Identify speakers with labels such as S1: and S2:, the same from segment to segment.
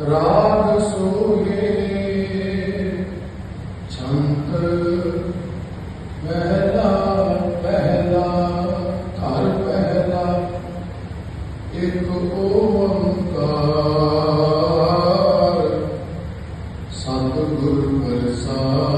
S1: ਰਾਗ ਸੋਹੇ ਛੰਤ ਪਹਿਲਾ ਪਹਿਲਾ ਘਰ ਪਹਿਲਾ ਇੱਕ ਓੰਕਾਰ। ਸਤਿਗੁਰ ਪ੍ਰਸਾਦ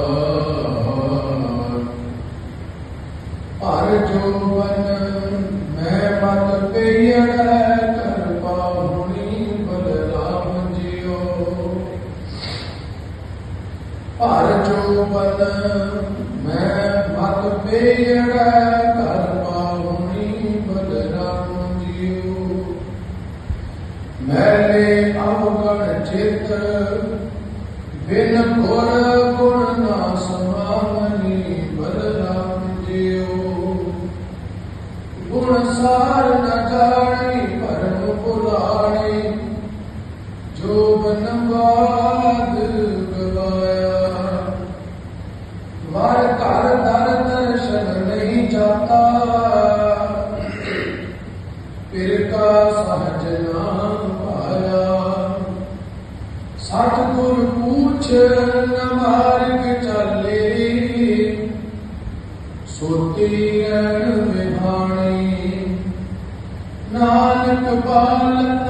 S1: ਜੋਬਨ ਮੈਂ ਮਤ ਪਈੜ ਕਰ ਪਾਉਣੀ ਬਲਰਾਮ ਜੀਓ ਚਿਤ ਬਿਨ ਗੁਰ ਸਤਿਗੁਰ ਪੂਛ ਨ ਮਾਰਗ ਚਾਲੇ। ਸੋਤੀ ਰਣ ਵਿਹਾਣੀ ਨਾਨਕ ਬਾਲਤਨ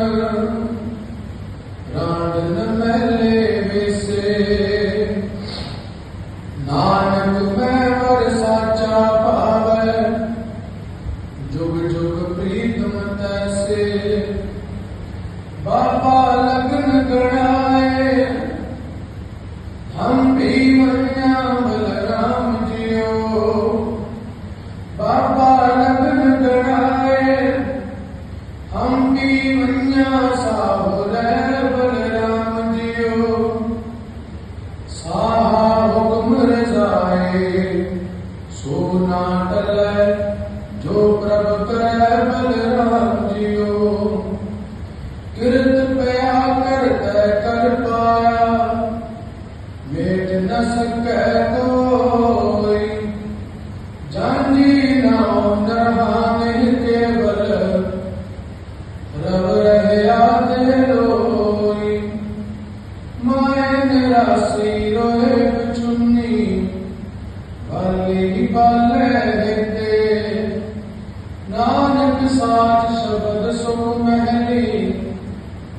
S1: ਤੈਸੇ ਬਾਬਾ ਲਗਨ ਗਣਾਏ ਹਮ ਵੀ ਮੰਨਿਆ ਬਲਰਾਮ ਜੀਓ ਬਾਬਾ ਲਗਨ ਗਣਾਏ ਹਮ ਵੀ ਮੰਨਿਆ ਸਾਹੁਰੇ ਬਲਰਾਮ ਜੀਓ ਸਾਹਾ ਹੁਕਮ ਰਜ਼ਾਏ। ਸੋ ਨਾ ਟਲੈ ਜੋ ਪ੍ਰਭ ਕਰੈ ਬਲਰਾਮ ਸ਼ਬਦ ਸੁਖ ਮਹਿਲੀ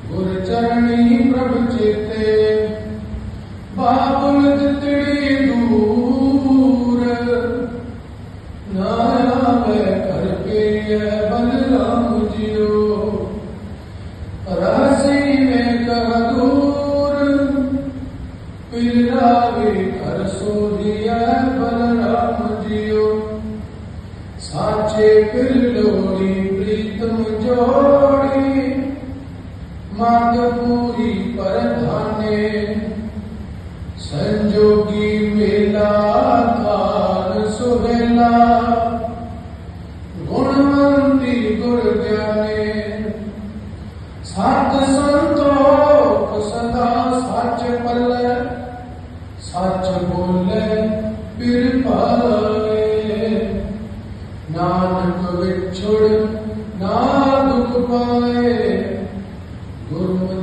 S1: ਗੁਰ ਚਰਣੀ ਪ੍ਰਭ ਚੇਤੇ, ਬਾਬੁਲ ਤਿਤੜੀ ਦੂਰ। ਨਾ ਆਵੇ ਕਰ ਕੇ ਬਲਰਾਮ ਜੀਓ, ਰਾਸੀ ਮੇ ਕਹ ਦੂਰ। ਪਿਰਾਵੇ ਕਰ ਸੋਧਿਆ ਬਲਰਾਮ ਜੀਓ। ਸਾਚੇ ਪਿਰ ਲੋੜੀ ਪ੍ਰੀਤਮ ਜੋੜੀ ਮੰਗ ਪੂਰੀ ਪਰਧਾਨੇ। ਸੰਜੋਗੀ ਮੇਲਾ ਧਾਰ ਸੁਹੇਲਾ। ਗੁਣਵੰਤੀ ਗੁਰ ਗਿਆਨੇ ਸਤ ਸੰਤੋਖ ਸਦਾ ਸੱਚ ਪੱਲੇ। ਸੱਚ ਬੋਲੇ ਪਿਰ ਪਾਏ ਨਾਨਕ ਵਿਛੜ ਨਾ ਦੁਖ ਪਾਏ ਨਾਨਕ ਵਿਛੜ, ਨਾ ਦੁਖ ਪਾਏ ਗੁਰਮਤਿ ਅੰਤ ਸਮਾਏ
S2: ਵਾਹਿਗੁਰੂ ਜੀ ਕਾ